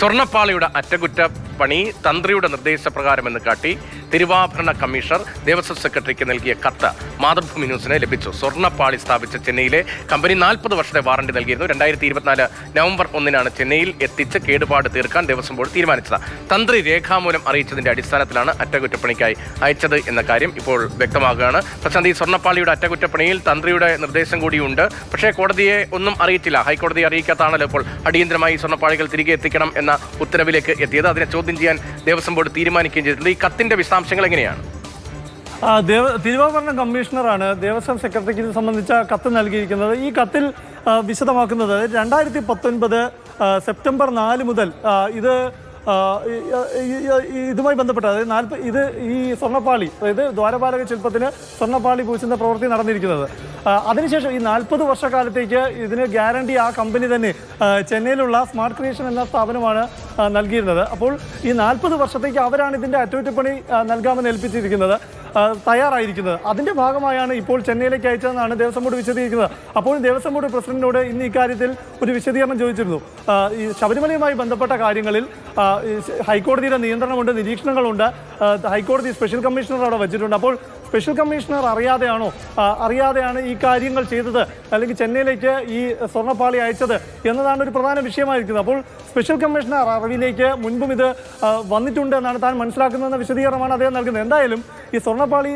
സ്വർണപ്പാളിയുടെ അറ്റകുറ്റപ്പണി തന്ത്രിയുടെ നിർദ്ദേശപ്രകാരമെന്ന് കാട്ടി തിരുവാഭരണ കമ്മീഷണർ ദേവസ്വം സെക്രട്ടറിക്ക് നൽകിയ കത്ത് മാതൃഭൂമി ന്യൂസിന് ലഭിച്ചു. സ്വർണപ്പാളി സ്ഥാപിച്ച ചെന്നൈയിലെ കമ്പനി നാൽപ്പത് വർഷത്തെ വാറണ്ടി നൽകിയിരുന്നു. രണ്ടായിരത്തി ഇരുപത്തിനാല് നവംബർ ഒന്നിനാണ് ചെന്നൈയിൽ എത്തിച്ച് കേടുപാട് തീർക്കാൻ ദേവസ്വം ബോർഡ് തീരുമാനിച്ചത്. തന്ത്രി രേഖാമൂലം അറിയിച്ചതിന്റെ അടിസ്ഥാനത്തിലാണ് അറ്റകുറ്റപ്പണിക്കായി അയച്ചത് എന്ന കാര്യം ഇപ്പോൾ വ്യക്തമാകുകയാണ്. പ്രശാന്ത് ഈ സ്വർണപ്പാളിയുടെ അറ്റകുറ്റപ്പണിയിൽ തന്ത്രിയുടെ നിർദ്ദേശം കൂടിയുണ്ട്. പക്ഷേ കോടതിയെ ഒന്നും അറിയിച്ചില്ല. ഹൈക്കോടതിയെ അറിയിക്കാത്താണല്ലോ ഇപ്പോൾ അടിയന്തരമായി സ്വർണപ്പാളികൾ തിരികെ എത്തിക്കണം എന്ന ഉത്തരവിലേക്ക് എത്തിയത്. അതിനെ ചോദ്യം ചെയ്യാൻ ദേവസ്വം ബോർഡ് തീരുമാനിക്കുകയും ചെയ്തിട്ടുണ്ട്. ഈ കത്തിന്റെ വിശദാംശങ്ങൾ എങ്ങനെയാണ്? തിരുവാഭരണം കമ്മീഷണറാണ് ദേവസ്വം സെക്രട്ടറിക്ക് സംബന്ധിച്ച കത്ത് നൽകിയിരിക്കുന്നത്. ഈ കത്തിൽ വിശദമാക്കുന്നത് രണ്ടായിരത്തി പത്തൊൻപത് സെപ്റ്റംബർ നാല് മുതൽ ഇത് ഇതുമായി ബന്ധപ്പെട്ട് അതായത് നാൽപ്പ ഇത് ഈ സ്വർണപ്പാളി അതായത് ദ്വാരപാലക ശില്പത്തിന് സ്വർണപ്പാളി പൂശുന്ന പ്രവൃത്തി നടന്നിരിക്കുന്നത്. അതിനുശേഷം ഈ നാൽപ്പത് വർഷക്കാലത്തേക്ക് ഇതിന് ഗ്യാരണ്ടി ആ കമ്പനി തന്നെ ചെന്നൈയിലുള്ള സ്മാർട്ട് ക്രിയേഷൻ എന്ന സ്ഥാപനമാണ് നൽകിയിരുന്നത്. അപ്പോൾ ഈ നാൽപ്പത് വർഷത്തേക്ക് അവരാണ് ഇതിന്റെ അറ്റകുറ്റപ്പണി നൽകാമെന്ന് ഏൽപ്പിച്ചിരിക്കുന്നത്. തയ്യാറായിരിക്കുന്നത്. അതിന്റെ ഭാഗമായാണ് ഇപ്പോൾ ചെന്നൈയിലേക്ക് അയച്ചതെന്നാണ് ദേവസ്വം ബോർഡ് വിശദീകരിക്കുന്നത്. അപ്പോൾ ദേവസ്വം ബോർഡ് പ്രസിഡന്റിനോട് ഇന്ന് ഇക്കാര്യത്തിൽ ഒരു വിശദീകരണം ചോദിച്ചിരുന്നു. ഈ ശബരിമലയുമായി ബന്ധപ്പെട്ട കാര്യങ്ങളിൽ ഹൈക്കോടതിയുടെ നിയന്ത്രണമുണ്ട് നിരീക്ഷണങ്ങളുണ്ട്. ഹൈക്കോടതി സ്പെഷ്യൽ കമ്മീഷണർ അവിടെ വെച്ചിട്ടുണ്ട്. അപ്പോൾ സ്പെഷ്യൽ കമ്മീഷണർ അറിയാതെയാണോ? അറിയാതെയാണ് ഈ കാര്യങ്ങൾ ചെയ്തത്. അല്ലെങ്കിൽ ചെന്നൈയിലേക്ക് ഈ സ്വർണപ്പാളി അയച്ചത് എന്നതാണ് ഒരു പ്രധാന വിഷയമായിരിക്കുന്നത്. അപ്പോൾ സ്പെഷ്യൽ കമ്മീഷണർ അറിവിലേക്ക് മുൻപും ഇത് വന്നിട്ടുണ്ട് എന്നാണ് താൻ മനസ്സിലാക്കുന്നതെന്ന വിശദീകരണമാണ് അദ്ദേഹം നൽകുന്നത്. എന്തായാലും ഈ സ്വർണപ്പാളി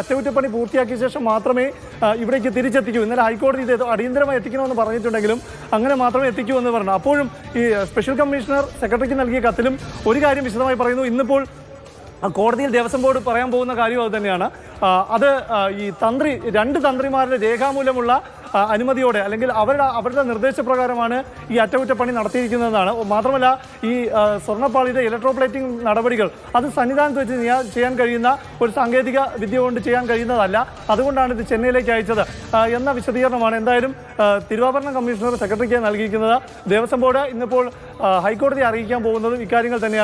അറ്റകുറ്റപ്പണി പൂർത്തിയാക്കിയ ശേഷം മാത്രമേ ഇവിടേക്ക് തിരിച്ചെത്തിക്കൂ. ഇന്നലെ ഹൈക്കോടതി ഇത് അടിയന്തരമായി എത്തിക്കണമെന്ന് പറഞ്ഞിട്ടുണ്ടെങ്കിലും അങ്ങനെ മാത്രമേ എത്തിക്കൂ എന്ന് പറഞ്ഞു. അപ്പോഴും ഈ സ്പെഷ്യൽ കമ്മീഷണർ സെക്രട്ടറിക്ക് നൽകിയ കത്തിലും ഒരു കാര്യം വിശദമായി പറയുന്നു. ഇന്നിപ്പോൾ കോടതിയിൽ ദേവസ്വം ബോർഡ് പറയാൻ പോകുന്ന കാര്യം അത് തന്നെയാണ്. അത് ഈ തന്ത്രി രണ്ട് തന്ത്രിമാരുടെ രേഖാമൂലമുള്ള അനുമതിയോടെ അല്ലെങ്കിൽ അവരുടെ അവരുടെ നിർദ്ദേശപ്രകാരമാണ് ഈ അറ്റകുറ്റപ്പണി നടത്തിയിരിക്കുന്നതെന്നാണ്. മാത്രമല്ല ഈ സ്വർണപ്പാളിയുടെ ഇലക്ട്രോപ്ലേറ്റിംഗ് നടപടികൾ അത് സന്നിധാനത്ത് വെച്ച് ചെയ്യാൻ- കഴിയുന്ന ഒരു സാങ്കേതിക വിദ്യ കൊണ്ട് ചെയ്യാൻ കഴിയുന്നതല്ല. അതുകൊണ്ടാണ് ഇത് ചെന്നൈയിലേക്ക് അയച്ചത്. എന്ന വിശദീകരണമാണ് എന്തായാലും തിരുവാഭരണ കമ്മീഷണർ സെക്രട്ടറിക്ക് നൽകിയിരിക്കുന്നത്. ദേവസ്വം ബോർഡ് ഇന്നിപ്പോൾ ഹൈക്കോടതിയെ അറിയിക്കാൻ പോകുന്നതും ഇക്കാര്യങ്ങൾ തന്നെയാണ്.